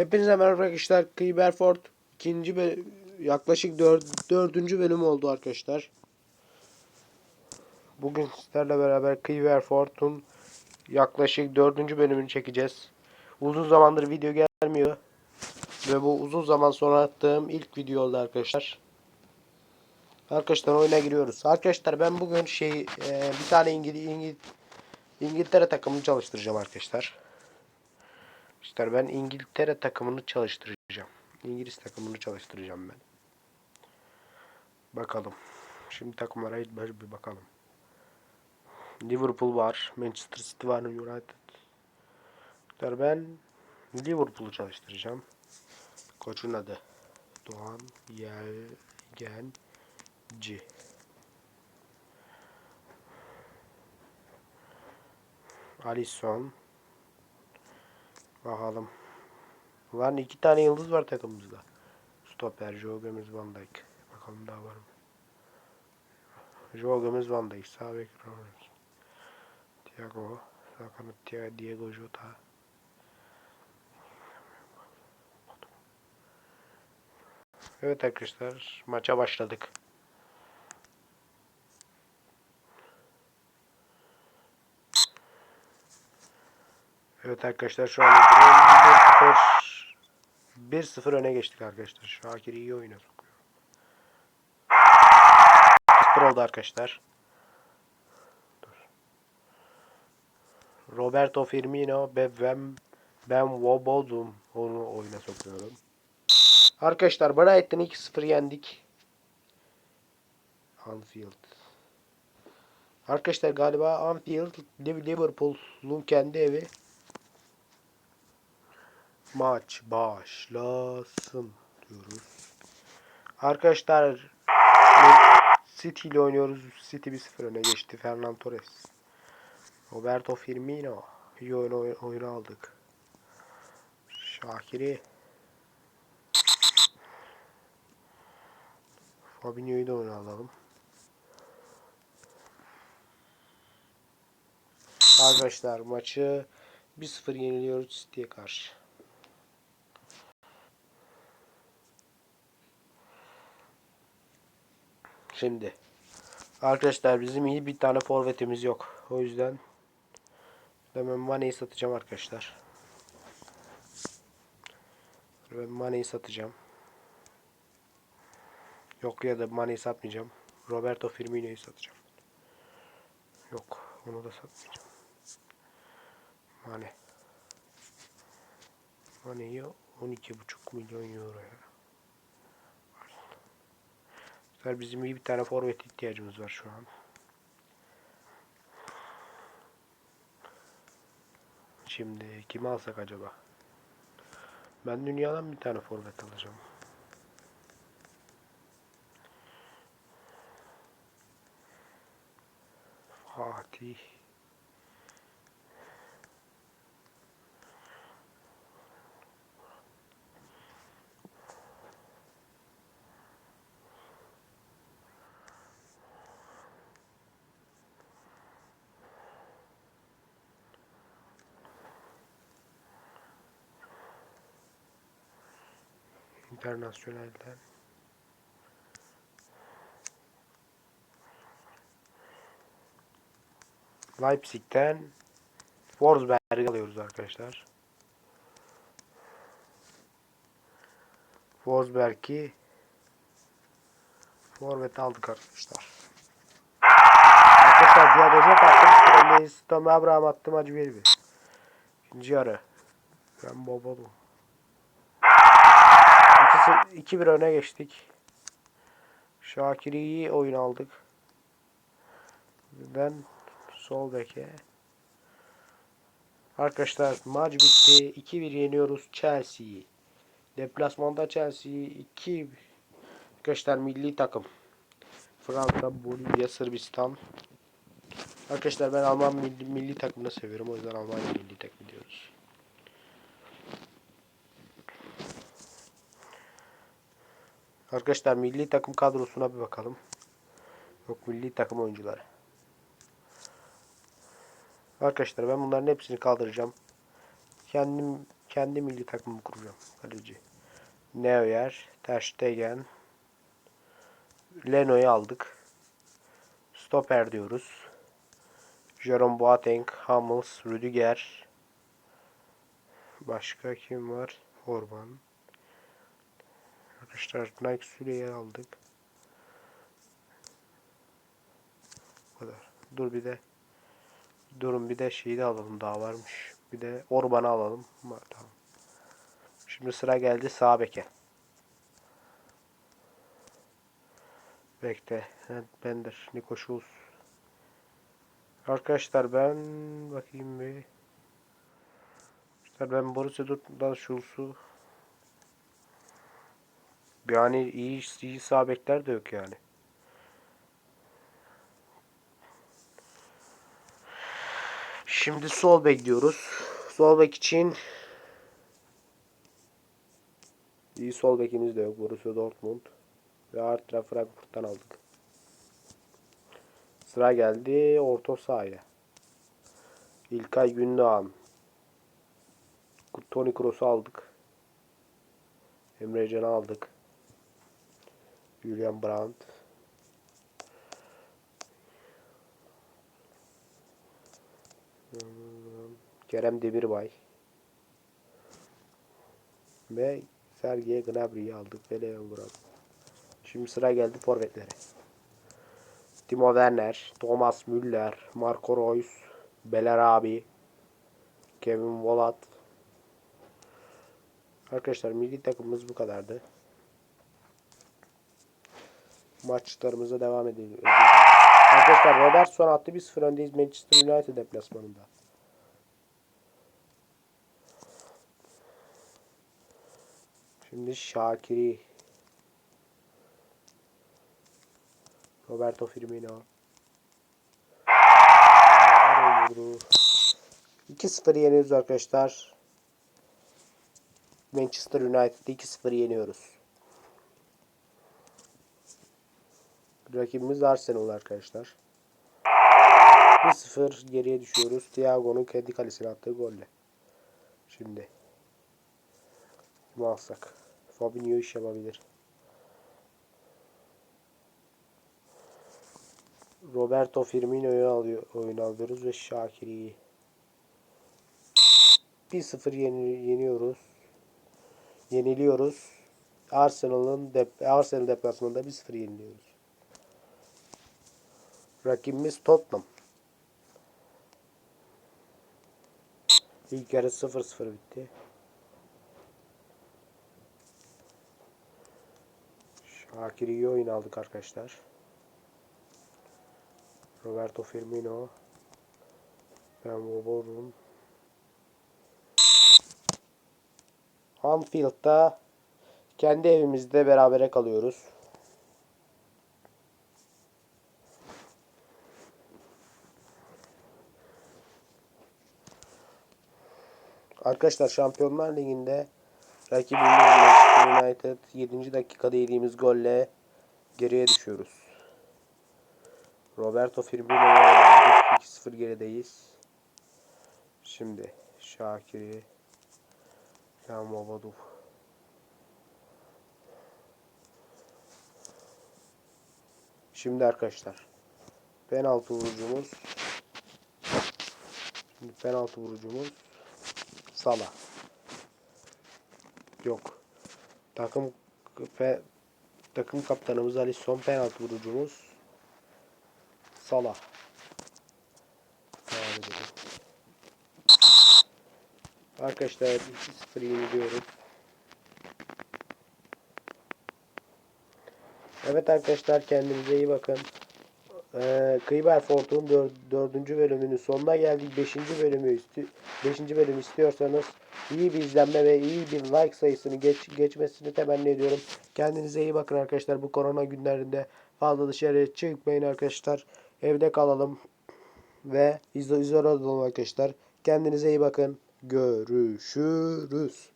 Hepinize merhaba arkadaşlar. Kıyberford ikinci yaklaşık dör, dördüncü bölüm oldu arkadaşlar. Bugün sizlerle beraber Kıyberford'un yaklaşık dördüncü bölümünü çekeceğiz. Uzun zamandır video gelmiyor. Ve bu uzun zaman sonra attığım ilk video oldu arkadaşlar. Arkadaşlar oyuna giriyoruz. Arkadaşlar ben bugün şey e, bir tane İngiliz İngil, İngiltere takımını çalıştıracağım arkadaşlar. İşte ben İngiltere takımını çalıştıracağım. İngiliz takımını çalıştıracağım ben. Bakalım. Şimdi takımlara ilk baş bir bakalım. Liverpool var. Manchester City var. United. İşte ben Liverpool'u çalıştıracağım. Koçun adı. Doğan Yelgenci. Alisson. Bakalım. Lan iki tane yıldız var takımımızda. Stoper, Joe Gomez, Van Dijk. Bakalım daha var mı? Joe Gomez, Van Dijk. Sağ bek Ronaldo. Thiago. Sağ kanat Diego Jota. Evet arkadaşlar maça başladık. Evet arkadaşlar şu an 1-0 1-0 öne geçtik arkadaşlar. Şakir iyi oyuna sokuyor. 0 oldu arkadaşlar. Dur. Roberto Firmino ve ben ben Wobodum onu oyuna sokuyorum. Arkadaşlar Brighton'ı 2-0 yendik. Anfield. Arkadaşlar galiba Anfield Liverpool'un kendi evi. Maç başlasın diyoruz. Arkadaşlar City ile oynuyoruz. City 1-0 öne geçti. Fernan Torres. Roberto Firmino. İyi oyun, oyun, oyunu aldık. Şakiri. Fabinho'yu da oyuna alalım. Arkadaşlar maçı 1-0 yeniliyoruz City'ye karşı. Şimdi arkadaşlar bizim iyi bir tane forvetimiz yok. O yüzden ben Mane'yi satacağım arkadaşlar. Ben Mane'yi satacağım. Yok ya da Mane'yi satmayacağım. Roberto Firmino'yu satacağım. Yok onu da satmayacağım. Mane. Mane'yi 12,5 milyon euroya. Arkadaşlar bizim iyi bir tane forvet ihtiyacımız var şu an. Şimdi kimi alsak acaba? Ben dünyadan bir tane forvet alacağım. Fatih. İnternasyonelden Leipzig'ten Forsberg'i alıyoruz arkadaşlar. Forsberg'i Forvet aldık arkadaşlar. Arkadaşlar Diabozet attım. Süreliyiz. Tom Abraham attım. Acı bir bir. İkinci yarı. Ben Bobolu. 2-1 öne geçtik. Şakir'i iyi oyun aldık. Ben sol beke. Arkadaşlar maç bitti. 2-1 yeniyoruz Chelsea'yi. Deplasmanda Chelsea'yi 2 Arkadaşlar milli takım. Fransa, Bolivya, Sırbistan. Arkadaşlar ben Alman milli, milli takımını seviyorum. O yüzden Almanya milli takım diyoruz. Arkadaşlar milli takım kadrosuna bir bakalım. Yok milli takım oyuncuları. Arkadaşlar ben bunların hepsini kaldıracağım. Kendim kendi milli takımımı kuracağım. Kaleci. Neuer, Ter Stegen, Leno'yu aldık. Stoper diyoruz. Jerome Boateng, Hummels, Rüdiger. Başka kim var? Orban. Arkadaşlar Nike Süreyi aldık. Bu kadar. Dur bir de Durun bir de şeyi de alalım daha varmış. Bir de Orban'ı alalım. Tamam. Şimdi sıra geldi sağ beke. Bekle. Bender. Nico Schulz. Arkadaşlar ben bakayım bir. Arkadaşlar ben Borussia Dortmund'dan Schulz'u yani iyi, iyi sağ bekler de yok yani. Şimdi sol bek diyoruz. Sol bek için iyi sol bekimiz de yok. Borussia Dortmund ve Eintracht Frankfurt'tan aldık. Sıra geldi orta sahaya. İlkay Gündoğan. Toni Kroos'u aldık. Emre Can'ı aldık. Julian Brandt. Kerem Demirbay. Ve Sergey Gnabry'yi aldık ve Leon Goretzka. Şimdi sıra geldi forvetlere. Timo Werner, Thomas Müller, Marco Reus, Belarabi, Kevin Volat. Arkadaşlar milli takımımız bu kadardı. Maçlarımıza devam edelim. Arkadaşlar Robertson attı 1-0 öndeyiz Manchester United deplasmanında. Şimdi Şakiri. Roberto Firmino. 2-0 yeniyoruz arkadaşlar. Manchester United'ı 2-0 yeniyoruz. Rakibimiz Arsenal arkadaşlar. 1-0 geriye düşüyoruz. Thiago'nun kendi kalesine attığı golle. Şimdi. Kim alsak? Fabinho iş yapabilir. Roberto Firmino'yu alıyor, oyun alıyoruz ve Şakir'i 1-0 yeni, yeniyoruz. Yeniliyoruz. Arsenal'ın dep Arsenal deplasmanında 1-0 yeniliyoruz. Rakibimiz Tottenham. İlk yarı 0-0 bitti. Şakir iyi oyun aldık arkadaşlar. Roberto Firmino. Ben Woburn. Anfield'da kendi evimizde berabere kalıyoruz. Arkadaşlar Şampiyonlar Ligi'nde rakibimiz Manchester United 7. dakikada yediğimiz golle geriye düşüyoruz. Roberto Firmino'yu aldık. 2-0 gerideyiz. Şimdi Şakir'i Yan Babadov Şimdi arkadaşlar penaltı vurucumuz Şimdi penaltı vurucumuz Sala. Yok. Takım pe, takım kaptanımız Ali son penaltı vurucumuz edelim. Arkadaşlar 2-0 yeniliyoruz. Evet arkadaşlar kendinize iyi bakın. Ee, Kıyber Fort'un 4. bölümünün sonuna geldik. 5. bölümü isti 5. bölüm istiyorsanız iyi bir izlenme ve iyi bir like sayısını geç geçmesini temenni ediyorum. Kendinize iyi bakın arkadaşlar. Bu korona günlerinde fazla dışarıya çıkmayın arkadaşlar. Evde kalalım ve izole olalım arkadaşlar. Kendinize iyi bakın. Görüşürüz.